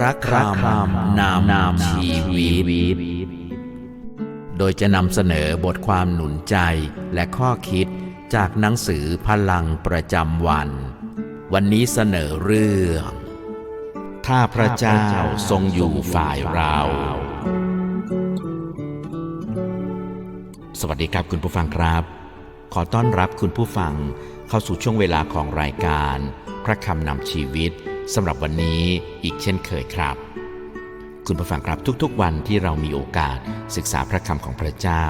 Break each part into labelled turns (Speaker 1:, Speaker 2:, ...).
Speaker 1: พระคำนำนำชีวิต โดยจะนำเสนอบทความหนุนใจและข้อคิดจากหนังสือพลังประจำวัน วันนี้เสนอเรื่อง ถ้าพระเจ้าทรงอยู่ฝ่ายเรา สวัสดีครับคุณผู้ฟังครับ ขอต้อนรับคุณผู้ฟังเข้าสู่ช่วงเวลาของรายการ พระคำนำชีวิต สำหรับวันนี้อีกเช่นเคยครับ คุณผู้ฟังครับทุกๆ วันที่เรามีโอกาสศึกษาพระคำของพระเจ้า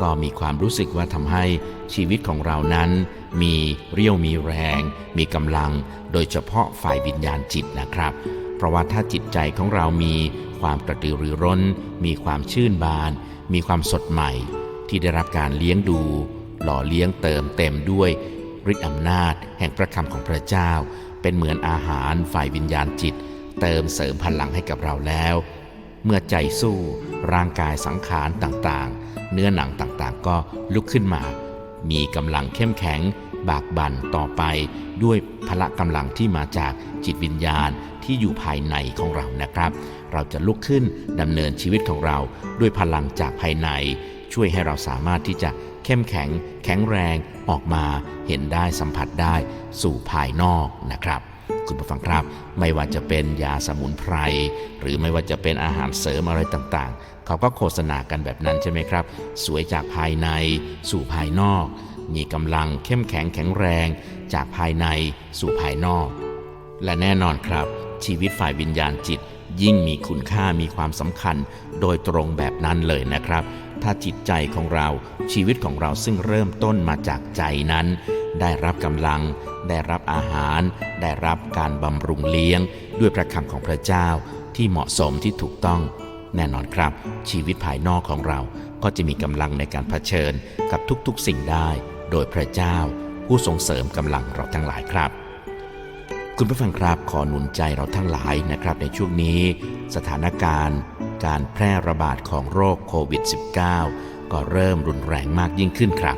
Speaker 1: ก็มีความรู้สึกว่าทำให้ชีวิตของเรานั้น มีเรี่ยวมีแรง มีกำลัง โดยเฉพาะฝ่ายวิญญาณจิตนะครับ เพราะว่าถ้าจิตใจของเรามีความกระตือรือร้น มีความชื่นบาน มีความสดใหม่ ที่ได้รับการเลี้ยงดู หล่อเลี้ยงเติมเต็มด้วยฤทธิอำนาจแห่งพระคำของพระเจ้า เป็นเหมือนอาหารฝ่ายวิญญาณจิต เติมเสริมพลังให้กับเราแล้ว เมื่อใจสู้ร่างกายสังขารต่างๆ เนื้อหนังต่างๆ ก็ลุกขึ้นมา มีกำลังเข้มแข็ง บากบั่นต่อไป ด้วยพละกำลังที่มาจากจิตวิญญาณที่อยู่ภายในของเรานะครับ เราจะลุกขึ้นดำเนินชีวิตของเราด้วยพลังจากภายใน ช่วยให้เราสามารถที่จะเข้มแข็ง แข็งแรงออกมาเห็นได้สัมผัสได้สู่ภายนอกนะครับ คุณผู้ฟังครับ ไม่ว่าจะเป็นยาสมุนไพรหรือไม่ว่าจะเป็นอาหารเสริมอะไรต่างๆ เขาก็โฆษณากันแบบนั้นใช่ไหมครับ สวยจากภายในสู่ภายนอก มีกำลังเข้มแข็งแข็งแรง จากภายในสู่ภายนอก และแน่นอนครับ ชีวิตฝ่ายวิญญาณจิตยิ่งมีคุณค่ามีความสำคัญโดยตรงแบบนั้นเลยนะครับ ถ้าจิตใจของเราชีวิตของเราซึ่งเริ่มต้นมาจากใจนั้น ได้รับกำลัง ได้รับอาหาร ได้รับการบำรุงเลี้ยง ด้วยพระคำของพระเจ้าที่เหมาะสมที่ถูกต้อง แน่นอนครับ ชีวิตภายนอกของเราก็จะมีกำลังในการเผชิญกับทุกๆสิ่งได้ โดยพระเจ้า ผู้ทรงเสริมกำลังเราทั้งหลายครับ คุณผู้ฟังครับขอหนุนใจเราทั้งหลายนะครับในช่วงนี้ สถานการณ์ การแพร่ระบาดของโรคโควิด -19 ก็เริ่มรุนแรงมากยิ่งขึ้นครับ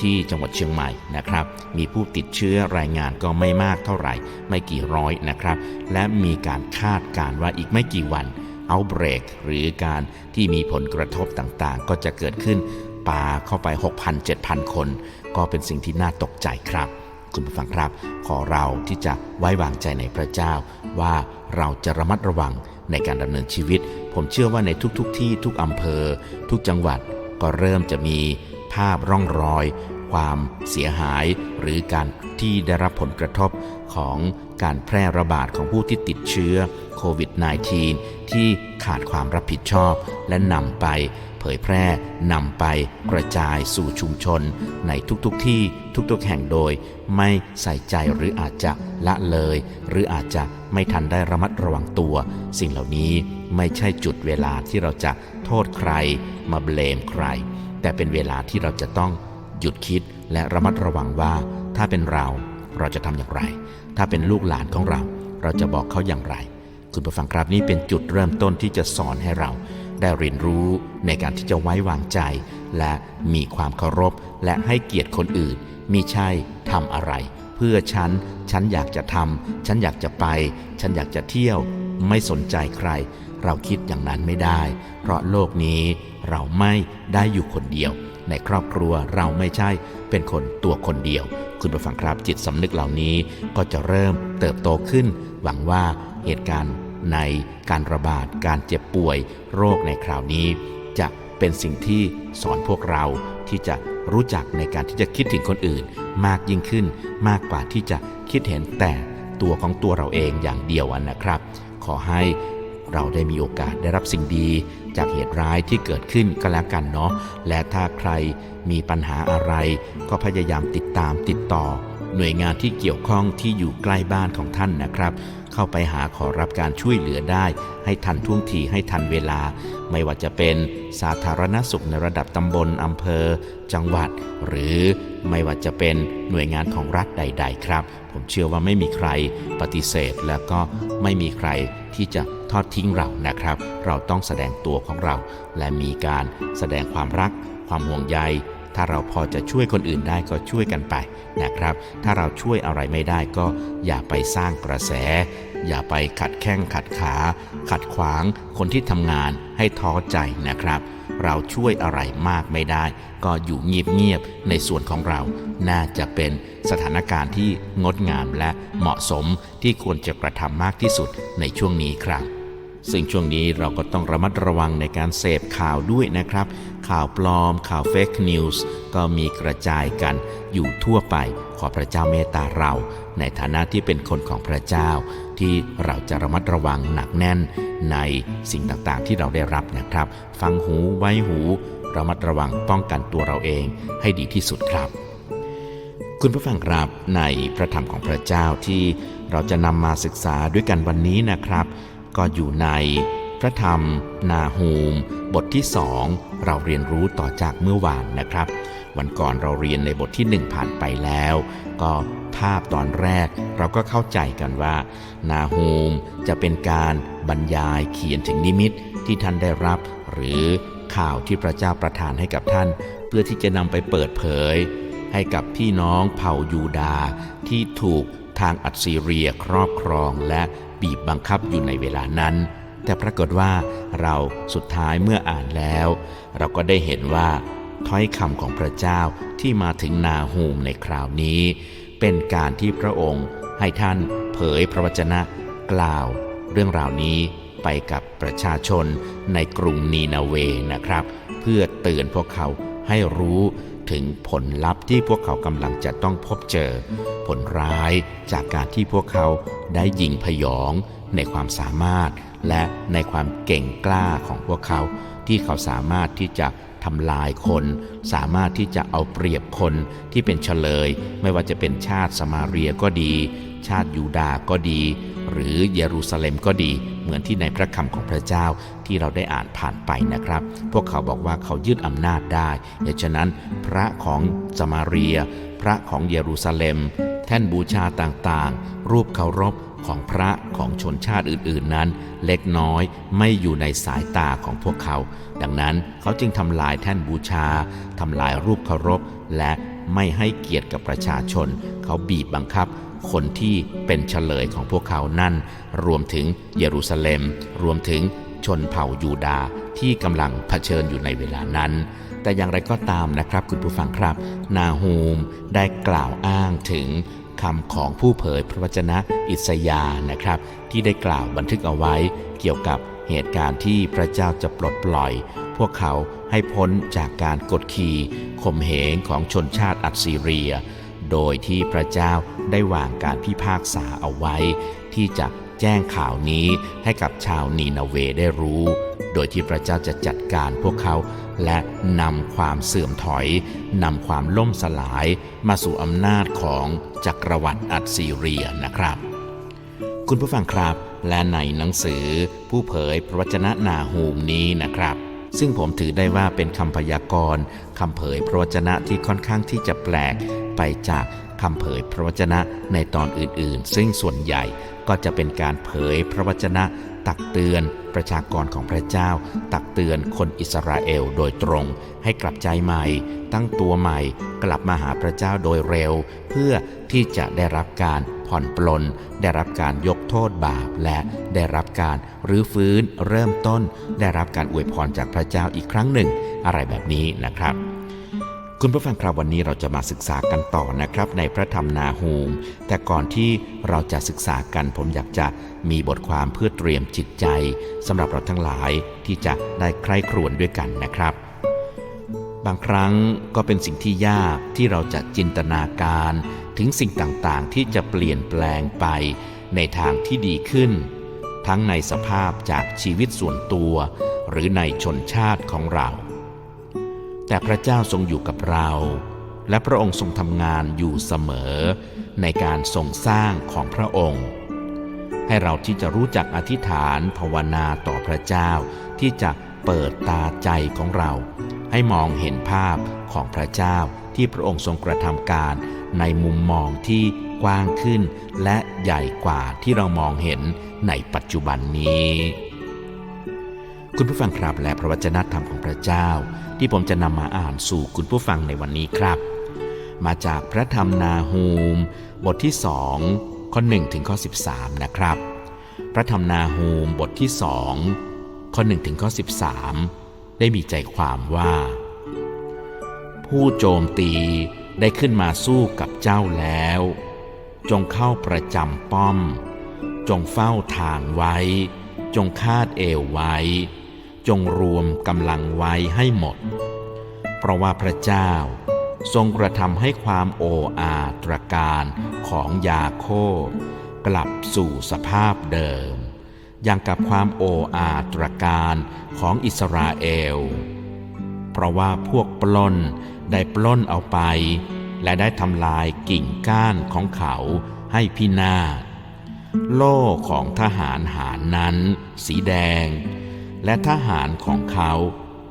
Speaker 1: ที่จังหวัดเชียงใหม่นะครับ มีผู้ติดเชื้อรายงานก็ไม่มากเท่าไหร่ ไม่กี่ร้อยนะครับ และมีการคาดการว่าอีกไม่กี่วันเอาเบรกหรือการที่มีผลกระทบต่างๆ ก็จะเกิดขึ้นปาเข้าไป 6,000-7,000 คน ก็เป็นสิ่งที่น่าตกใจครับ คุณผู้ฟังครับ ขอเราที่จะไว้วางใจในพระเจ้า ว่าเราจะระมัดระวังในการดำเนินชีวิต ผมเชื่อว่าในทุกๆทที่ทุกอำเภอ ทุกจังหวัดก็เริ่มจะมีภาพร่องรอย ความเสียหาย หรือการที่ได้รับผลกระทบของการแพร่ระบาดของผู้ที่ติดเชื้อโควิด -19 ที่ขาดความรับผิดชอบและนำไป เผยแพร่นำไปกระจายสู่ชุมชน ในทุกๆทที่ทุกๆแห่งโดย ไม่ใส่ใจหรืออาจจะละเลย หรืออาจจะไม่ทันได้ระมัดระวังตัว สิ่งเหล่านี้ไม่ใช่จุดเวลาที่เราจะโทษใคร มาเบลมใคร แต่เป็นเวลาที่เราจะต้องหยุดคิดและระมัดระวังว่า ถ้าเป็นเราเราจะทำอย่างไร ถ้าเป็นลูกหลานของเรา เราจะบอกเขาอย่างไร คุณผู้ฟังครับนี่เป็นจุดเริ่มต้นที่จะสอนให้เรา ได้เรียนรู้ในการที่จะไว้วางใจ และมีความเคารพ และให้เกียรติคนอื่นมิใช่ทำอะไร เพื่อฉัน ฉันอยากจะทำฉันอยากจะไป ฉันอยากจะเที่ยว ไม่สนใจใคร เราคิดอย่างนั้นไม่ได้ เพราะโลกนี้เราไม่ได้อยู่คนเดียว ในครอบครัวเราไม่ใช่เป็นคนตัวคนเดียว คุณผู้ฟังครับจิตสำนึกเหล่านี้ก็จะเริ่มเติบโตขึ้น หวังว่าเหตุการณ์ ในการระบาดการเจ็บป่วยโรคในคราวนี้ จะเป็นสิ่งที่สอนพวกเราที่จะรู้จักในการที่จะคิดถึงคนอื่น มากยิ่งขึ้นมากกว่าที่จะคิดเห็นแต่ตัวของตัวเราเองอย่างเดียวนะครับ ขอให้เราได้มีโอกาสได้รับสิ่งดี จากเหตุร้ายที่เกิดขึ้นก็แล้วกันเนาะและถ้าใครมีปัญหาอะไร ก็พยายามติดตามติดต่อ หน่วยงานที่เกี่ยวข้องที่อยู่ใกล้บ้านของท่านนะครับ เขเข้าไปหาขอรับการช่วยเหลือได้ ให้ทันท่วงทีให้ทันเวลา ไม่ว่าจะเป็นสาธารณสุขในระดับตำบลอำเภอ จังหวัด หรือไม่ว่าจะเป็นหน่วยงานของรัฐใด ๆ ครับ ผมเชื่อว่าไม่มีใครปฏิเสธ แล้วก็ไม่มีใครที่จะทอดทิ้งเรานะครับ เราต้องแสดงตัวของเรา และมีการแสดงความรัก ความห่วงใยถ้าเราพอจะช่วยคนอื่นได้ก็ช่วยกันไปนะครับ ถ้าเราช่วยอะไรไม่ได้ก็อย่าไปสร้างกระแส อย่าไปขัดแข้งขัดขา ขัดขวางคนที่ทำงานให้ท้อใจนะครับ เราช่วยอะไรมากไม่ได้ ก็อยู่เงียบๆในส่วนของเรา น่าจะเป็นสถานการณ์ที่งดงามและเหมาะสมที่ควรจะกระทำมากที่สุดในช่วงนี้ครับซึ่งช่วงนี้เราก็ต้องระมัดระวังในการเสพข่าวด้วยนะครับ ข่าวปลอมข่าวเฟกนิวส์ก็มีกระจายกันอยู่ทั่วไป ขอพระเจ้าเมตตาเรา ในฐานะที่เป็นคนของพระเจ้า ที่เราจะระมัดระวังหนักแน่นในสิ่งต่างๆที่เราได้รับนะครับ ฟังหูไว้หู ระมัดระวังป้องกันตัวเราเองให้ดีที่สุดครับ คุณผู้ฟังครับในพระธรรมของพระเจ้าที่เราจะนำมาศึกษาด้วยกันวันนี้นะครับ ก็อยู่ในพระธรรม นาฮูม บทที่สองเราเรียนรู้ต่อจากเมื่อวานนะครับ วันก่อนเราเรียนในบทที่หนึ่งผ่านไปแล้ว ก็ภาพตอนแรกเราก็เข้าใจกันว่า นาฮูมจะเป็นการบรรยายเขียนถึงนิมิตที่ท่านได้รับ หรือข่าวที่พระเจ้าประทานให้กับท่าน เพื่อที่จะนำไปเปิดเผย ให้กับพี่น้องเผ่ายูดาห์ที่ถูกทางอัสซีเรียครอบครองและบีบบังคับอยู่ในเวลานั้น แต่ปรากฏว่าเราสุดท้ายเมื่ออ่านแล้ว เราก็ได้เห็นว่า ถ้อยคำของพระเจ้าที่มาถึงนาฮูมในคราวนี้ เป็นการที่พระองค์ให้ท่านเผยพระวจนะกล่าว เรื่องราวนี้ไปกับประชาชนในกรุงนีนาเวนะครับ เพื่อเตือนพวกเขาให้รู้ถึงผลลัพธ์ที่พวกเขากำลังจะต้องพบเจอ ผลร้ายจากการที่พวกเขาได้ยิงพยองในความสามารถ และในความเก่งกล้าของพวกเขาที่เขาสามารถที่จะำลายคน สามารถที่จะเอาเปรียบคนที่เป็นเฉลย ไม่ว่าจะเป็นชาติสมาเรียก็ดี ชาติยูดาห์ก็ดี หรือเยรูซาเล็มก็ดี เหมือนที่ในพระคำของพระเจ้าที่เราได้อ่านผ่านไปนะครับ พวกเขาบอกว่าเขายึดอำนาจได้ดังฉะนั้น พระของสมาเรีย พระของเยรูซาเล็ม แท่นบูชาต่างๆ รูปเคารพ ของพระของชนชาติอื่นๆนั้น เล็กน้อยไม่อยู่ในสายตาของพวกเขา ดังนั้นเขาจึงทำลายแท่นบูชาทำลายรูปเคารพ และไม่ให้เกียรติกับประชาชน เขาบีบบังคับ คนที่เป็นเฉลยของพวกเขานั่น รวมถึงเยรูซาเล็ม รวมถึงชนเผ่ายูดาห์ที่กำลังเผชิญอยู่ในเวลานั้น แต่อย่างไรก็ตามนะครับคุณผู้ฟังครับ นาฮูมได้กล่าวอ้างถึง คำของผู้เผยพระวจนะอิสยานะครับ ที่ได้กล่าวบันทึกเอาไว้เกี่ยวกับเหตุการณ์ที่พระเจ้าจะปลดปล่อย พวกเขาให้พ้นจากการกดขี่ข่มเหงของชนชาติอัสซีเรีย โดยที่พระเจ้าได้วางการพิพากษาเอาไว้ ที่จะแจ้งข่าวนี้ให้กับชาวนีนาเวได้รู้ โดยที่พระเจ้าจะจัดการพวกเขา และนำความเสื่อมถอยนำความล่มสลายมาสู่อำนาจของจักรวรรดิอัสซีเรียนะครับ คุณผู้ฟังครับ และในหนังสือผู้เผยพระวจนะนาฮูมนี้นะครับ ซึ่งผมถือได้ว่าเป็นคำพยากรณ์คำเผยพระวจนะที่ค่อนข้างที่จะแปลกไปจากคำเผยพระวจนะในตอนอื่นๆ ซึ่งส่วนใหญ่ ก็จะเป็นการเผยพระวจนะ ตักเตือนประชากรของพระเจ้า ตักเตือนคนอิสราเอลโดยตรง ให้กลับใจใหม่ ตั้งตัวใหม่ กลับมาหาพระเจ้าโดยเร็ว เพื่อที่จะได้รับการผ่อนปลน ได้รับการยกโทษบาป และได้รับการรื้อฟื้นเริ่มต้น ได้รับการอวยพรจากพระเจ้าอีกครั้งหนึ่ง อะไรแบบนี้นะครับ คุณผู้ฟังครับวันนี้เราจะมาศึกษากันต่อนะครับ ในพระธรรมนาฮูมแต่ก่อนที่เราจะศึกษากันผมอยากจะมีบทความเพื่อเตรียมจิตใจสำหรับเราทั้งหลายที่จะได้ใคร่ครวญด้วยกันนะครับ บางครั้งก็เป็นสิ่งที่ยากที่เราจะจินตนาการถึงสิ่งต่างๆ ที่จะเปลี่ยนแปลงไปในทางที่ดีขึ้น ทั้งในสภาพจากชีวิตส่วนตัว หรือในชนชาติของเรา แต่พระเจ้าทรงอยู่กับเรา และพระองค์ทรงทำงานอยู่เสมอ ในการทรงสร้างของพระองค์ ให้เราที่จะรู้จักอธิษฐานภาวนาต่อพระเจ้า ที่จะเปิดตาใจของเรา ให้มองเห็นภาพของพระเจ้าที่พระองค์ทรงกระทำการ ในมุมมองที่กว้างขึ้น และใหญ่กว่าที่เรามองเห็นในปัจจุบันนี้ คุณผู้ฟังครับและพระวจนะธรรมของพระเจ้า ที่ผมจะนำมาอ่านสู่คุณผู้ฟังในวันนี้ครับ มาจากพระธรรมนาฮูม บทที่สองข้อ1ถึงข้อ 13 นะครับ พระธรรมนาฮูมบทที่สองข้อ1ถึงข้อ 13 ได้มีใจความว่า ผู้โจมตีได้ขึ้นมาสู้กับเจ้าแล้ว จงเข้าประจำป้อม จงเฝ้าทางไว้ จงคาดเอวไว้ จงรวมกำลังไว้ให้หมด เพราะว่าพระเจ้าทรงกระทำให้ความโออาตรการของยาโคบกลับสู่สภาพเดิม อย่างกับความโออาตรการของอิสราเอล เพราะว่าพวกปล้นได้ปล้นเอาไป และได้ทำลายกิ่งก้านของเขาให้พินาศโล่ของทหารหารนั้น สีแดง และทหารของเขา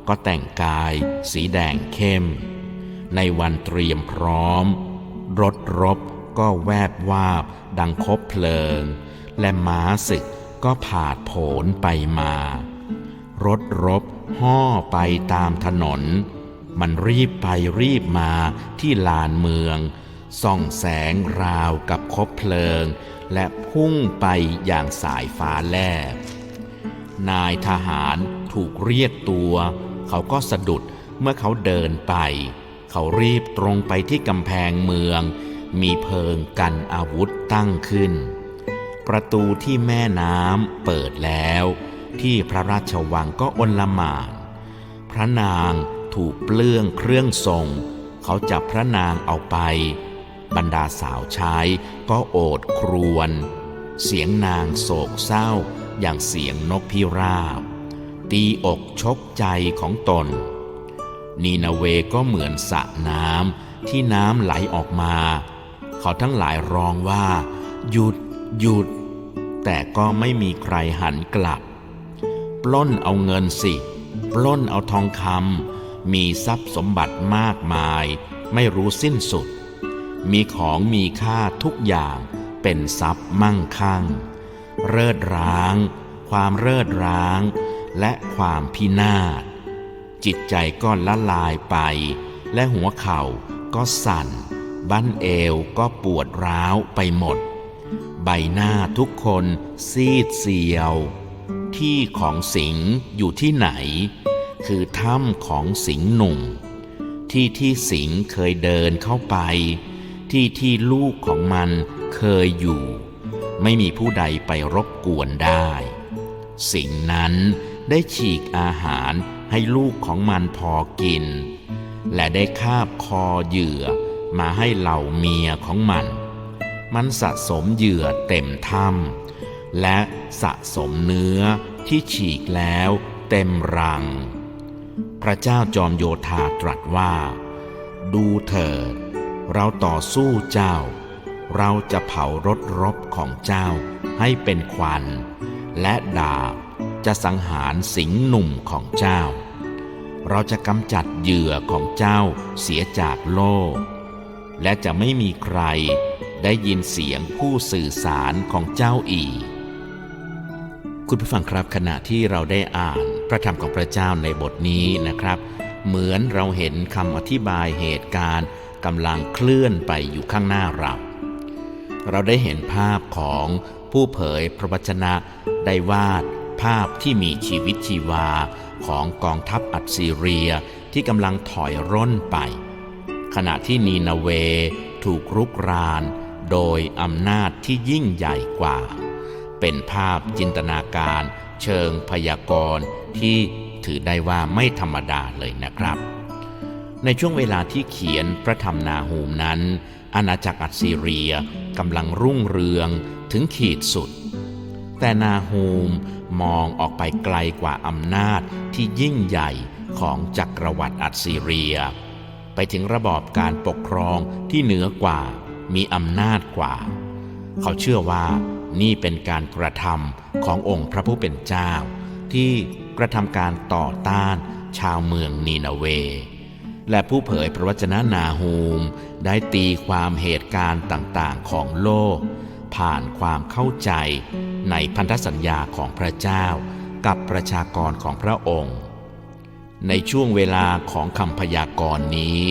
Speaker 1: ก็แต่งกายสีแดงเข้ม ในวันเตรียมพร้อม รถรบก็แวบวาบดังคบเพลิง และม้าศึกก็ผาดโผนไปมา รถรบห่อไปตามถนน มันรีบไปรีบมาที่ลานเมือง ส่องแสงราวกับคบเพลิง และพุ่งไปอย่างสายฟ้าแลบ นายทหารถูกเรียกตัว เขาก็สะดุดเมื่อเขาเดินไป เขารีบตรงไปที่กำแพงเมือง มีเพิงกันอาวุธตั้งขึ้น ประตูที่แม่น้ำเปิดแล้ว ที่พระราชวังก็อนลหมานพระนางถูกเปลื้องเครื่องทรง เขาจับพระนางเอาไป บรรดาสาวใช้ก็โอดครวญเสียงนางโศกเศร้า อย่างเสียงนกพิราบ ตีอกชกใจของตน นีนาเวก็เหมือนสระน้ำที่น้ำไหลออกมา เขาทั้งหลายร้องว่า หยุด หยุด แต่ก็ไม่มีใครหันกลับ ปล้นเอาเงินสิ ปล้นเอาทองคำมีทรัพย์สมบัติมากมาย ไม่รู้สิ้นสุด มีของมีค่าทุกอย่างเป็นทรัพย์มั่งคั่ง เริดร้าง ความเริดร้าง และความพินาศ จิตใจก็ละลายไป และหัวเข่าก็สั่น บั้นเอวก็ปวดร้าวไปหมด ใบหน้าทุกคนซีดเซียว ที่ของสิงอยู่ที่ไหน คือถ้ำของสิงหนุ่ม ที่ที่สิงเคยเดินเข้าไป ที่ที่ลูกของมันเคยอยู่ ไม่มีผู้ใดไปรบกวนได้ สิ่งนั้นได้ฉีกอาหารให้ลูกของมันพอกิน และได้คาบคอเหยื่อมาให้เหล่าเมียของมัน มันสะสมเหยื่อเต็มถ้ำและสะสมเนื้อที่ฉีกแล้วเต็มรัง พระเจ้าจอมโยธาตรัสว่า ดูเถิด เราต่อสู้เจ้า เราจะเผารถรบของเจ้าให้เป็นควัน และดาบจะสังหารสิงหนุ่มของเจ้า เราจะกำจัดเหยื่อของเจ้าเสียจากโลก และจะไม่มีใครได้ยินเสียงผู้สื่อสารของเจ้าอีก คุณผู้ฟังครับขณะที่เราได้อ่านพระธรรมของพระเจ้าในบทนี้นะครับ เหมือนเราเห็นคำอธิบายเหตุการณ์กำลังเคลื่อนไปอยู่ข้างหน้าเรา เราได้เห็นภาพของผู้เผยพระวจนะได้วาดภาพที่มีชีวิตชีวาของกองทัพอัสซีเรียที่กำลังถอยร่นไป ขณะที่นีนาเวถูกรุกรานโดยอำนาจที่ยิ่งใหญ่กว่า เป็นภาพจินตนาการเชิงพยากรณ์ที่ถือได้ว่าไม่ธรรมดาเลยนะครับ ในช่วงเวลาที่เขียนพระธรรมนาฮูมนั้น อาณาจักรอัสซีเรียกำลังรุ่งเรืองถึงขีดสุด แต่นาฮูมมองออกไปไกลกว่าอำนาจที่ยิ่งใหญ่ของจักรวรรดิอัสซีเรีย ไปถึงระบอบการปกครองที่เหนือกว่ามีอำนาจกว่า เขาเชื่อว่านี่เป็นการกระทำขององค์พระผู้เป็นเจ้า ที่กระทำการต่อต้านชาวเมืองนีนาเว และผู้เผยพระวจนะนาฮูม ได้ตีความเหตุการณ์ต่างๆของโลก ผ่านความเข้าใจในพันธสัญญาของพระเจ้ากับประชากรของพระองค์ ในช่วงเวลาของคำพยากรณ์นี้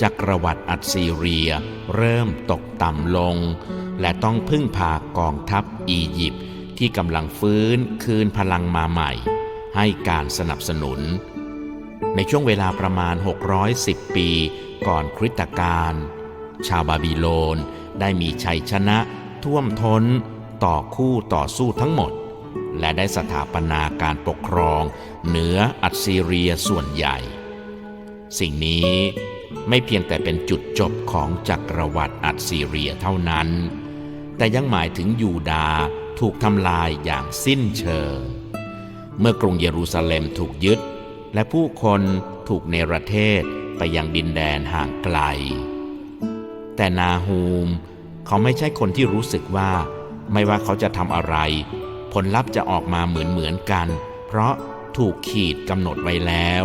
Speaker 1: จักรวรรดิอัสซีเรียเริ่มตกต่ำลง และต้องพึ่งพากองทัพอียิปต์ที่กำลังฟื้นคืนพลังมาใหม่ ให้การสนับสนุน ในช่วงเวลาประมาณ 610 ปี ก่อนคริสตกาล ชาวบาบิโลนได้มีชัยชนะท่วมท้นต่อคู่ต่อสู้ทั้งหมด และได้สถาปนาการปกครองเหนืออัสซีเรียส่วนใหญ่ สิ่งนี้ไม่เพียงแต่เป็นจุดจบของจักรวรรดิอัสซีเรียเท่านั้น แต่ยังหมายถึงยูดาห์ถูกทำลายอย่างสิ้นเชิง เมื่อกรุงเยรูซาเล็มถูกยึด และผู้คนถูกเนรเทศไปยังดินแดนห่างไกล แต่นาฮูม เขาไม่ใช่คนที่รู้สึกว่า ไม่ว่าเขาจะทำอะไร ผลลัพธ์จะออกมาเหมือนเหมือนกัน เพราะถูกขีดกำหนดไว้แล้ว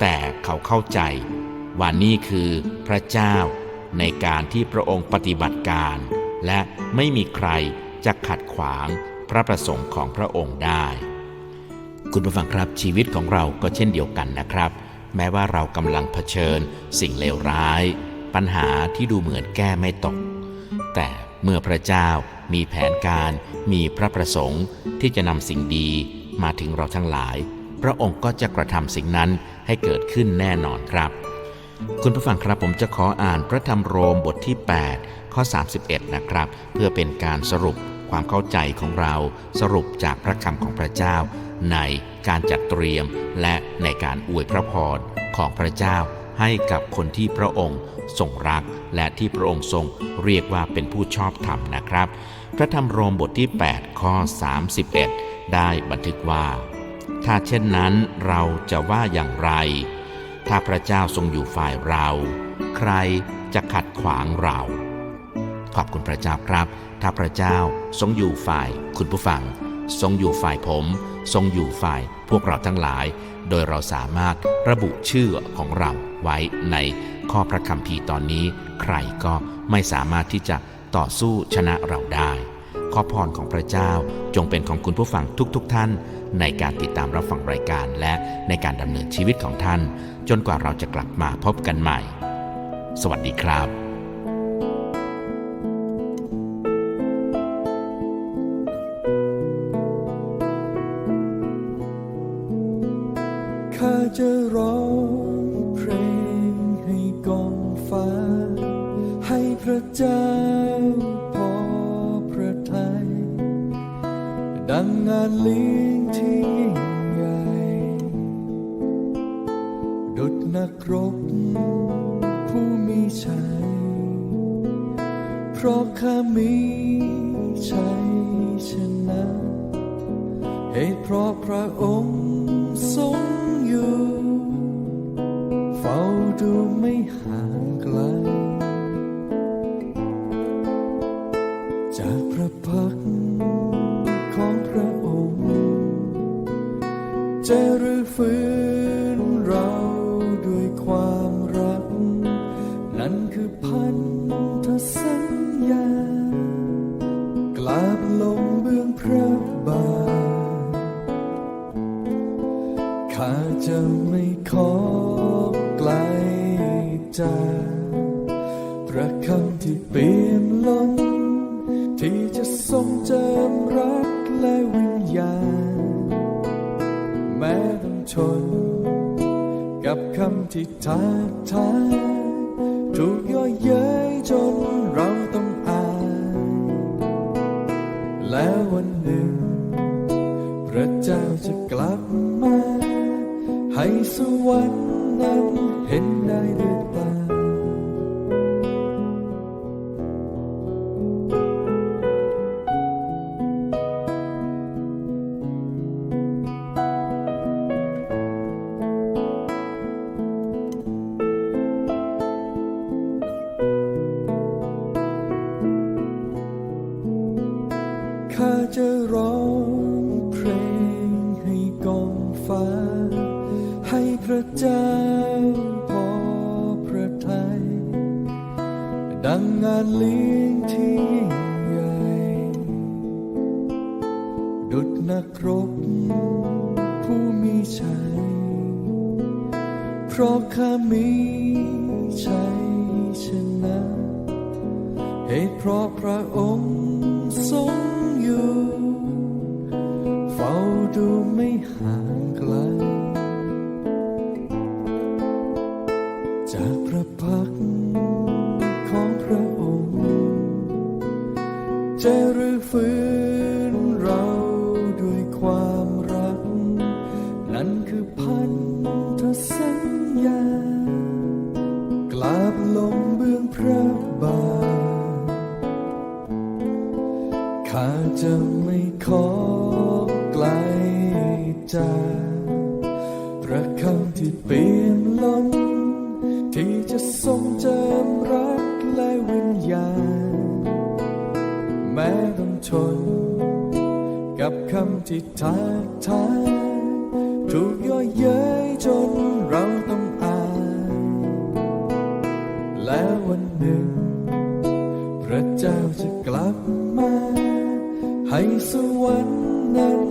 Speaker 1: แต่เขาเข้าใจว่านี่คือพระเจ้าในการที่พระองค์ปฏิบัติการ และไม่มีใครจะขัดขวางพระประสงค์ของพระองค์ได้ คุณผู้ฟังครับชีวิตของเราก็เช่นเดียวกันนะครับ แม้ว่าเรากำลังเผชิญ สิ่งเลวร้าย ปัญหาที่ดูเหมือนแก้ไม่ตก แต่เมื่อพระเจ้ามีแผนการมีพระประสงค์ที่จะนำสิ่งดีมาถึงเราทั้งหลาย พระองค์ก็จะกระทำสิ่งนั้นให้เกิดขึ้นแน่นอนครับ คุณผู้ฟังครับผมจะขออ่านพระธรรมโรมบทที่ 8 ข้อ 31 นะครับ เพื่อเป็นการสรุปความเข้าใจของเราสรุปจากพระคำของพระเจ้า ในการจัดเตรียมและในการอวยพระพรของพระเจ้าให้กับคนที่พระองค์ทรงรัก และที่พระองค์ทรงเรียกว่าเป็นผู้ชอบธรรมนะครับ พระธรรมโรมบทที่ 8 ข้อ 31 ได้บันทึกว่า ถ้าเช่นนั้นเราจะว่าอย่างไร ถ้าพระเจ้าทรงอยู่ฝ่ายเรา ใครจะขัดขวางเรา ขอบคุณพระเจ้าครับ ถ้าพระเจ้าทรงอยู่ฝ่ายคุณผู้ฟัง ทรงอยู่ฝ่ายผม ทรงอยู่ฝ่ายพวกเราทั้งหลาย โดยเราสามารถระบุชื่อของเราไว้ในข้อพระคัมภีร์ตอนนี้ ใครก็ไม่สามารถที่จะต่อสู้ชนะเราได้ ข้อพรของพระเจ้าจงเป็นของคุณผู้ฟังทุกๆทท่าน ในการติดตามรับฟังรายการและในการดำเนินชีวิตของท่าน จนกว่าเราจะกลับมาพบกันใหม่ สวัสดีครับ
Speaker 2: ดังงานเลี้ยงที่ยิ่งใหญ่ดุดนักรบผู้มีชัยเพราะข้ามีชัยชนะ เหตุเพราะพระองค์ทรง จ เห็นได้ด้วยตา ใช่ เพราะข้ามีชัยชนะเหตุเพราะพระองค์ทรง ข้าจะไม่ขอไกลจากระคำที่เปลี่ยนล้น ที่จะทรงเจิมรักและวิญญาณ แม้ต้องทน กับคำที่ทักทายถูกย่อเย้ยจน สวรรค์นั้น